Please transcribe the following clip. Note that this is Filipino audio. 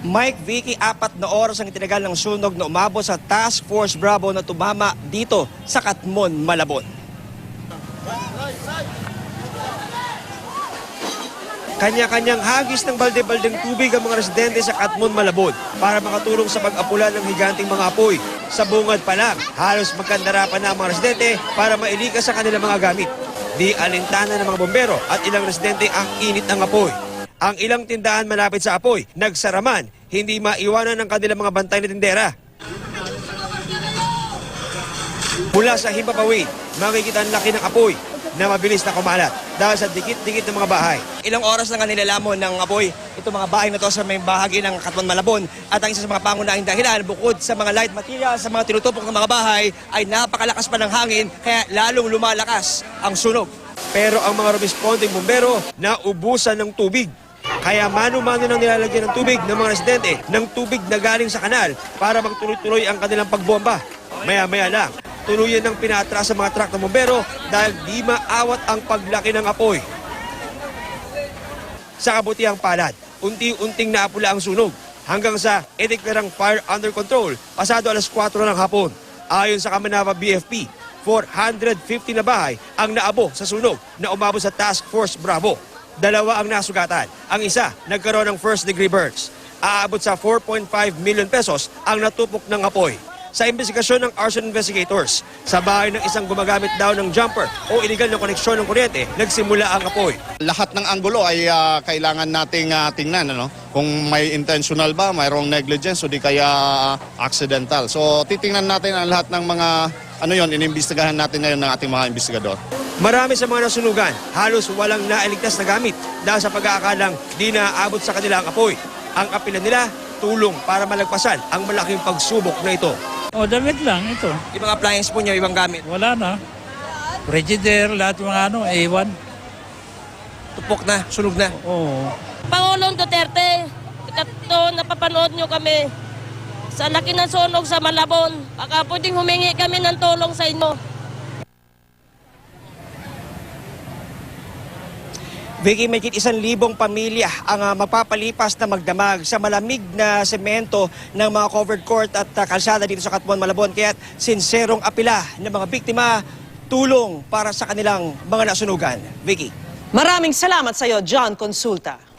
Mike Vicky, apat na oras ang itinagal ng sunog na umabot sa Task Force Bravo na tumama dito sa Katmon, Malabon. Kanya-kanyang hagis ng balde-baldeng tubig ang mga residente sa Katmon, Malabon para makatulong sa pag-apula ng higanting mga apoy. Sa bungad pa lang, halos magkandarapan na ang mga residente para mailikas sa kanilang mga gamit. Di alintana ng mga bombero at ilang residente ang init ng apoy. Ang ilang tindahan malapit sa apoy, nagsaraman, hindi maiwanan ng kanilang mga bantay na tindera. Mula sa Himpapawid, makikita ang laki ng apoy na mabilis na kumalat dahil sa dikit-dikit ng mga bahay. Ilang oras na nga nilalamon ng apoy itong mga bahay na to sa may bahagi ng Katman Malabon at ang isa sa mga pangunahing dahilan bukod sa mga light material sa mga tinutupok ng mga bahay ay napakalakas pa ng hangin kaya lalong lumalakas ang sunog. Pero ang mga responding bumbero naubusan ng tubig. Kaya mano-mano nang nilalagyan ng tubig ng mga residente ng tubig na galing sa kanal para magtuloy-tuloy ang kanilang pagbomba. Maya-maya lang, tuluyan ng pinatras sa mga truck ng bombero dahil di maawat ang paglaki ng apoy. Sa kabutihang palad, unti-unting naapula ang sunog hanggang sa edeklarang fire under control pasado alas 4 ng hapon. Ayon sa Kamanava BFP, 450 na bahay ang naabo sa sunog na umabot sa Task Force Bravo. Dalawa ang nasugatan. Ang isa nagkaroon ng first degree burns. Aabot sa 4.5 million pesos ang natupok ng apoy. Sa investigasyon ng arson investigators, sa bahay ng isang gumagamit daw ng jumper o illegal na koneksyon ng kuryente, nagsimula ang apoy. Lahat ng anggulo ay ah, kailangan nating ah, tingnan ano kung may intentional ba, mayroong negligence o di kaya ah, accidental. So titingnan natin ang lahat ng mga ano yon, inimbestigahan natin ngayon ng ating mga investigador. Marami sa mga nasunugan, halos walang nailigtas na gamit dahil sa pag-aakalang di naaabot sa kanila ang apoy. Ang apila nila, tulong para malagpasan ang malaking pagsubok na ito. O, damit lang ito. Mga appliance po niya, ibang gamit. Wala na. Frigidaire, lahat yung mga ano, A1. Tupok na, sunog na. Oo. Pangulong Duterte, ito napapanood nyo kami sa laki ng sunog sa Malabon. Baka pwedeng humingi kami ng tulong sa inyo. Vicky, may isang libong pamilya ang ah, magpapalipas na magdamag sa malamig na semento ng mga covered court at ah, kalsada dito sa Katmon, Malabon. Kaya sinserong apila ng mga biktima, tulong para sa kanilang mga nasunugan. Vicky. Maraming salamat sa iyo, John Consulta.